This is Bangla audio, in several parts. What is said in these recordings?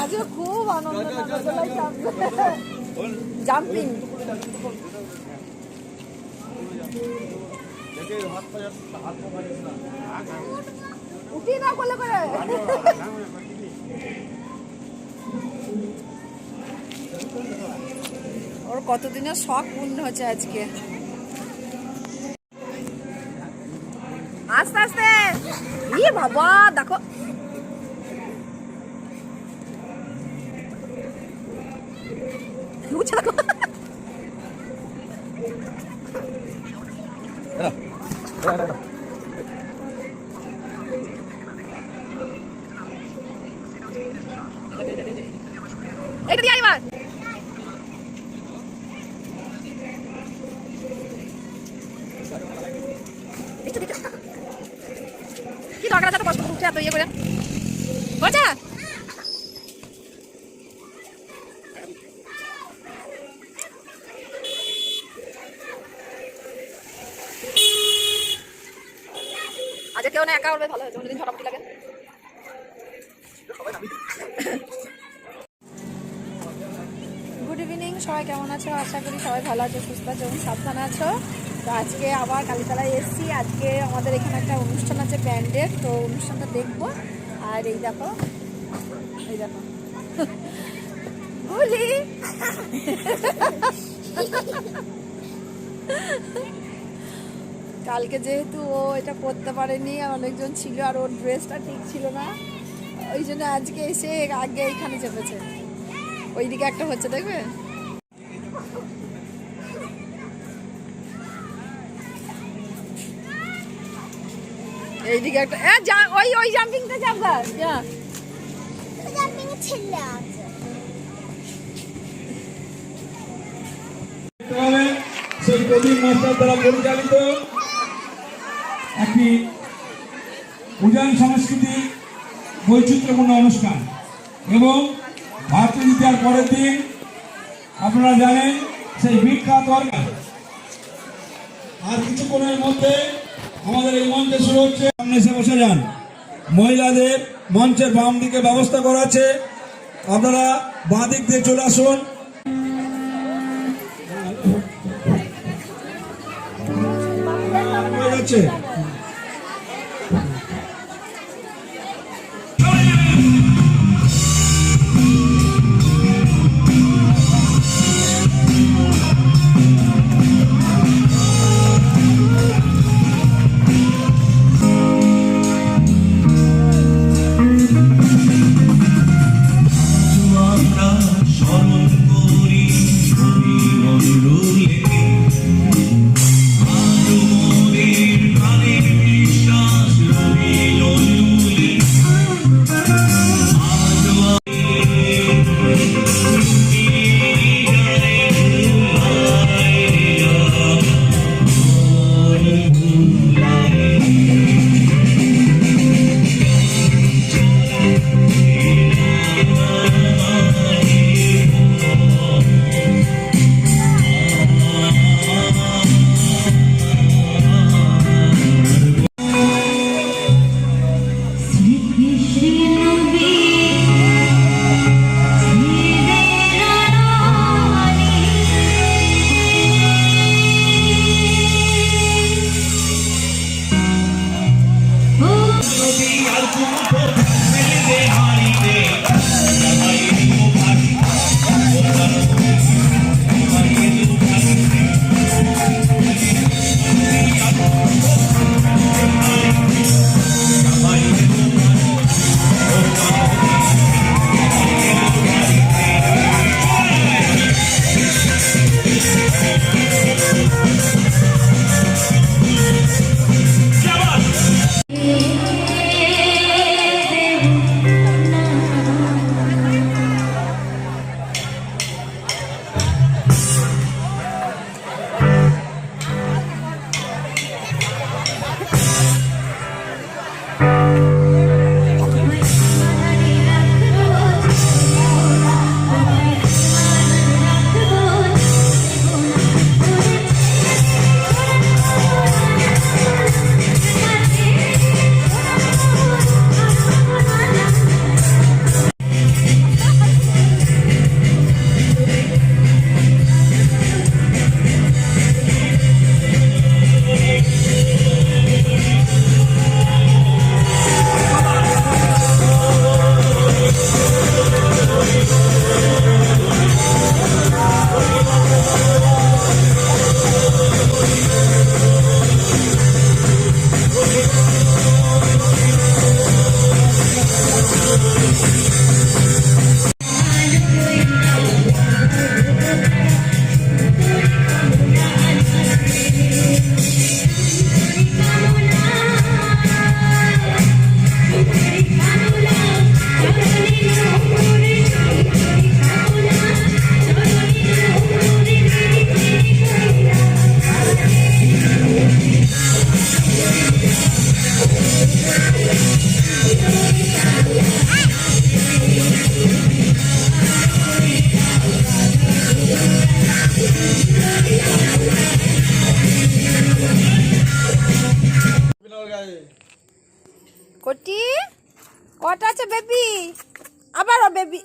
আজকে খুব আনন্দ জাম্পিং। উঠি না বলে করে। ওর কতদিনের শখ পূর্ণ হচ্ছে আজকে? আস্তে আস্তে। ইয়ে বাবা দেখো উঠছে দেখো এটা দিয়ে দিতে কি দরকার আছে? এত কষ্ট করে উঠে এত ইয়ে করে। হচ্ছে গুড ইভিনিং সবাই কেমন আছো? আশা করি সবাই ভালো আছো, সুস্থ আছো এবং সাবধানে আছো। তো আজকে আবার কালীতলায় এসেছি। আজকে আমাদের এখানে একটা অনুষ্ঠান আছে ব্যান্ডের, তো অনুষ্ঠানটা দেখব। আর এই দেখো এই দেখো। বলি। কালকে যেহেতু ও এটা করতে পারেনি অনেকজন ছিল আর ওর ড্রেসটা ঠিক ছিল না ওই জন্য আজকে এসে আগে এইখানে চেপেছে। ওইদিকে একটা হচ্ছে দেখবে? এইদিকে একটা এ, যা- ওই ওই জাম্পিংটা যা ছেলে আছে সেই প্রদীপ মাস্টার দ্বারা পরিচালিত একটি উজান সংস্কৃতি বৈচিত্র্যপূর্ণ অনুষ্ঠান এবং ভারতীয় ইতিহাস পরের দিন আপনারা জানেন সেই বিখ্যাত অর্গান আর কিছুক্ষণের মধ্যে আমাদের এই মঞ্চে শুরু হচ্ছে। সামনে এসে বসে যান। মহিলাদের মঞ্চের বাম দিকে ব্যবস্থা করা আছে। আপনারা বাঁ দিক দিয়ে চলে আসুন। হয়ে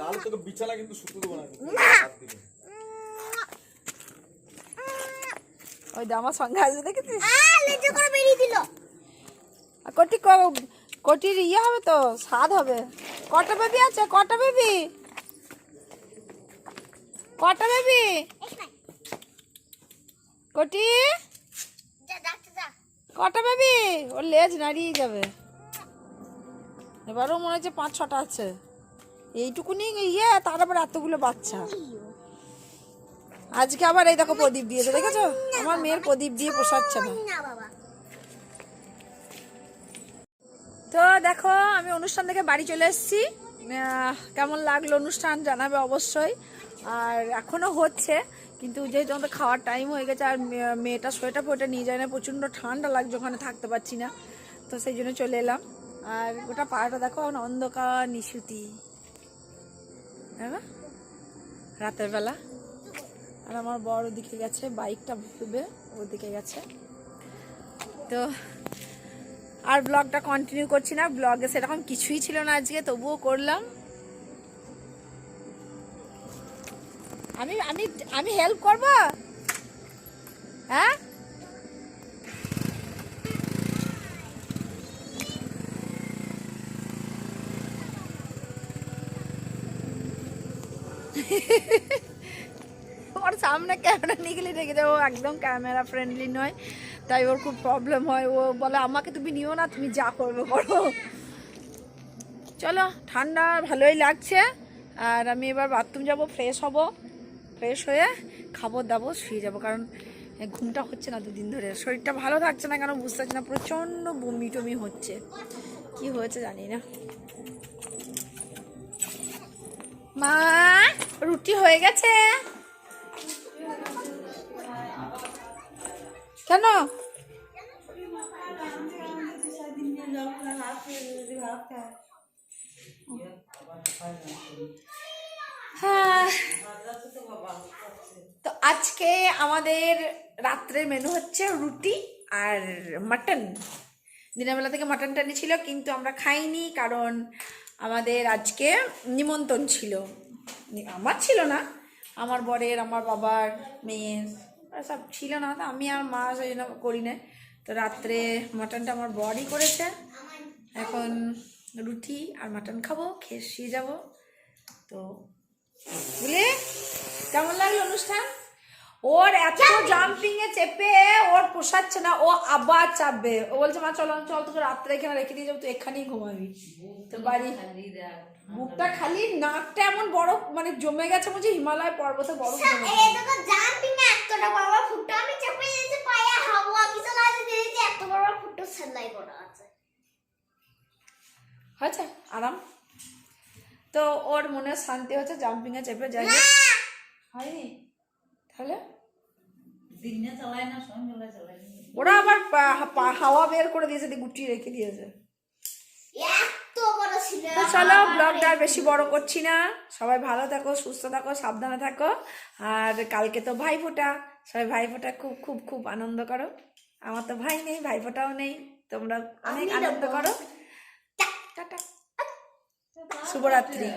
তাহলে তোকে বিছানা কিন্তু দেবো না ওই দে আমার সঙ্গে আসবে দেখেছিস? লেজে করে বেরিয়ে দিল। আর কোটি কোটির ইয়ে হবে তো স্বাদ হবে। কটা বেবি আছে? কটা বেবি কটা বেবি কোটি? যা ডাক্তার যা কটা বেবি ওর লেজ নাড়িয়ে যাবে। এবারও মনে হচ্ছে পাঁচ ছটা আছে। এইটুকুনি ইয়ে তার আবার এতগুলো বাচ্চা। আজকে আবার এই দেখো প্রদীপ দিয়েছে, দেখেছ? আমার মেয়ের প্রদীপ দিয়ে পোষাচ্ছে না। তো দেখো, আমি অনুষ্ঠান থেকে বাড়ি চলে এসেছি। কেমন লাগল অনুষ্ঠান জানাবে অবশ্যই। আর এখনও হচ্ছে, কিন্তু যেহেতু আমাদের খাওয়ার টাইম হয়ে গেছে, আর মেয়েটা সোয়েটার ফোয়েটার নিয়ে যায় না, প্রচণ্ড ঠান্ডা লাগছে, ওখানে থাকতে পারছি না। তো সেই জন্য চলে এলাম। আর গোটা পাড়াটা দেখো অন্ধকার, নিশুতি। হ্যাঁ? রাতের বেলা। আর আমার বড় ওদিকে গেছে, বাইকটা ভুলবে ওদিকে গেছে। তো আর ব্লগটা কন্টিনিউ করছি না ব্লগে সেরকম কিছুই ছিল না আজকে, তবুও করলাম। আমি আমি আমি হেল্প করব? হ্যাঁ? সামনে ক্যামেরা নিয়ে গেলে দেখে ও একদম ক্যামেরা ফ্রেন্ডলি নয়। তাই ওর খুব প্রবলেম হয়। ও বলে, আমাকে তুমি নিও না, তুমি যা করবে করো। চলো, ঠান্ডা, ভালোই লাগছে। আর আমি এবার বাথরুম যাব ফ্রেশ হব। ফ্রেশ হয়ে খাব, দাবো, শুয়ে যাব। কারণ ঘুমটা হচ্ছে না দুদিন ধরে। শরীরটা ভালো থাকছে না কেন বুঝতে পারছি না, প্রচণ্ড বমি টমি হচ্ছে। কি হয়েছে জানি না। মা, রুটি হয়ে গেছে। কেন? হ্যাঁ। তো আজকে আমাদের রাত্রের মেনু হচ্ছে রুটি আর মাটন দিনের বেলা থেকে টানি ছিল, কিন্তু আমরা খাইনি কারণ আমাদের আজকে নিমন্ত্রণ ছিল। আমার ছিল না, আমার বরের, আমার বাবার, মেয়ের। সব ছিল না তো, আমি আর মা সেই জন্য করি না তো রাত্রে মাটনটা আমার বরই করেছে। এখন রুটি আর মাটন খাব, খেয়ে শুয়ে যাব। তো বুঝলে কেমন লাগল অনুষ্ঠান? ওর এত জাম্পিং এ চেপে ওর পোষাচ্ছে না ও আবার চাপবে। ও বলছে মা চল চল তোকে রাত্রে এখানে রেখে দিয়ে যাব তুই এখানেই ঘুমাবি। তো বাড়ি বুকটা খালি নাকটা এমন বড় মানে জমে গেছে বলছে হিমালয় পর্বতে বড় জাম্পিং এতটা বড় ফুটো আমি চেপে যেতে পায়ে হাওয়া কিছু লাগে দিয়েছে এত বড় বড় ফুটো সেলাই করা আছে। হয়েছে? আরাম? তো ওর মনে শান্তি হচ্ছে জাম্পিং এ চেপে যাই হয়নি? তাহলে দিনে চালায় না সন্ধ্যেবেলা চালায় ওরা আবার হাওয়া বের করে দিয়েছে দিয়ে গুটিয়ে রেখে দিয়েছে। এত বড় ছিল। তো চলো ব্লগটা আর বেশি বড় করছি না। সবাই ভালো থাকো সুস্থ থাকো সাবধানে থাকো। আর কালকে তো ভাই ফোটা সবাই ভাই ফোটা খুব খুব খুব আনন্দ করো। আমার তো ভাই নেই ভাই ফোটাও নেই। তোমরা অনেক আনন্দ করো। টাটা শুভরাত্রি।